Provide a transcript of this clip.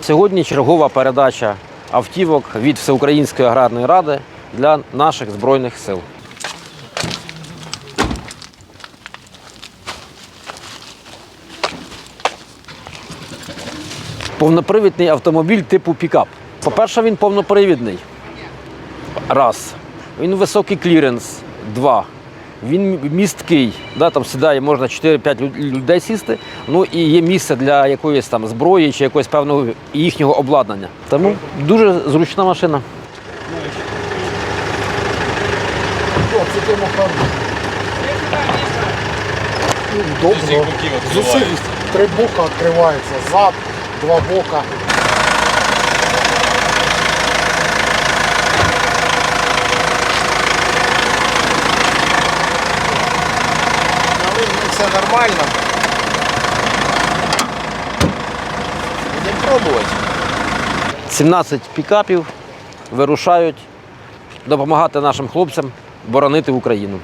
Сьогодні чергова передача автівок від Всеукраїнської аграрної ради для наших збройних сил. Повнопривідний автомобіль типу пікап. По-перше, він повнопривідний. Раз. Він високий кліренс. Два. Він місткий. Да, там сідає, можна 4-5 людей сісти. Ну і є місце для якоїсь там зброї чи якогось певного їхнього обладнання. Тому дуже зручна машина. Удобно. З усіх три бока відкривається. Зад, два бока. Все нормально. Будемо пробувати. 17 пікапів вирушають допомагати нашим хлопцям боронити Україну.